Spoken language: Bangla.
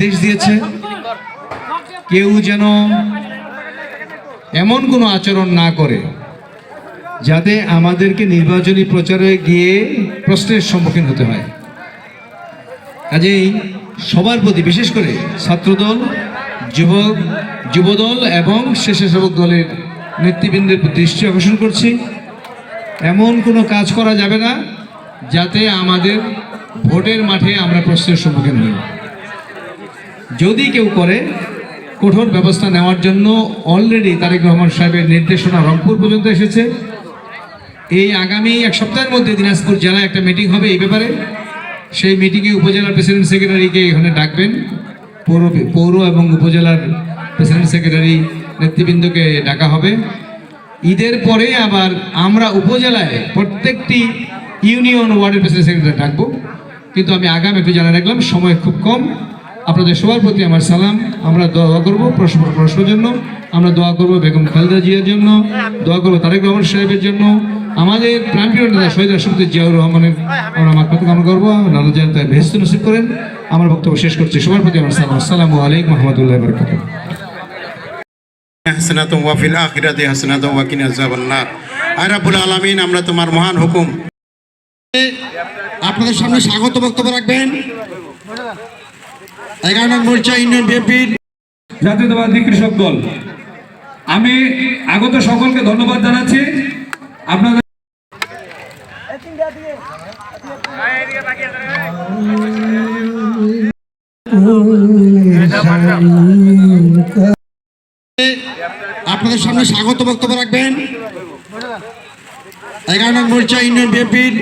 নির্দেশ দিয়েছে। কেউ যেন এমন কোনো আচরণ না করে যাতে আমাদেরকে নির্বাচনী প্রচারে গিয়ে প্রশ্নের সম্মুখীন হতে হয়। কাজেই সবার প্রতি বিশেষ করে ছাত্রদল, যুবক, যুবদল এবং স্বেচ্ছাসেবক দলের নেতৃবৃন্দের দৃষ্টি আকর্ষণ করছি। এমন কোনো কাজ করা যাবে না যাতে আমাদের ভোটের মাঠে আমরা প্রশ্নের সম্মুখীন হই। যদি কেউ করে, কঠোর ব্যবস্থা নেওয়ার জন্য অলরেডি তারেক রহমান সাহেবের নির্দেশনা রংপুর পর্যন্ত এসেছে। এই আগামী এক সপ্তাহের মধ্যে দিনাজপুর জেলায় একটা মিটিং হবে এই ব্যাপারে। সেই মিটিংয়ে উপজেলার প্রেসিডেন্ট সেক্রেটারিকে এখানে ডাকবেন। পৌর পৌর এবং উপজেলার প্রেসিডেন্ট সেক্রেটারি নেতৃবৃন্দকে ডাকা হবে। ঈদের পরে আবার আমরা উপজেলায় প্রত্যেকটি ইউনিয়ন ওয়ার্ডের প্রেসিডেন্ট সেক্রেটারি ডাকবো। কিন্তু আমি আগাম একটু জানা রাখলাম, সময় খুব কম। আপনাদের সবার প্রতি আমার সালাম। আমরা দোয়া করব প্রশ্ন জন্য। আমরা দোয়া করব বেগম খালেদা জিয়ার জন্য। দোয়া করব তারেক রহমান সাহেবের জন্য। আমাদের প্রাণপ্রিয় নেতা শহীদ রাষ্ট্রপতি জিয়াউর রহমানের আমরা কথা কামনা করব। নানা যেন তাই নসিব করেন। আমার বক্তব্য শেষ করছি। সবার প্রতি আমার সালাম। আসসালামু আলাইকুম রহমতুল্লাহ বরকাত আলামিন, আমরা তোমার মহান হুকুম। আপনাদের সামনে স্বাগত বক্তব্য রাখবেন। এগারো নং মোর্চা ইউনিয়ন বিএনপির জাতীয়তাবাদী কৃষক দল। আমি আগত সকলকে ধন্যবাদ জানাচ্ছি। আপনাদের আপনাদের সামনে স্বাগত বক্তব্য রাখবেন। এগারো নং মোর্চা ইউনিয়ন বিএনপির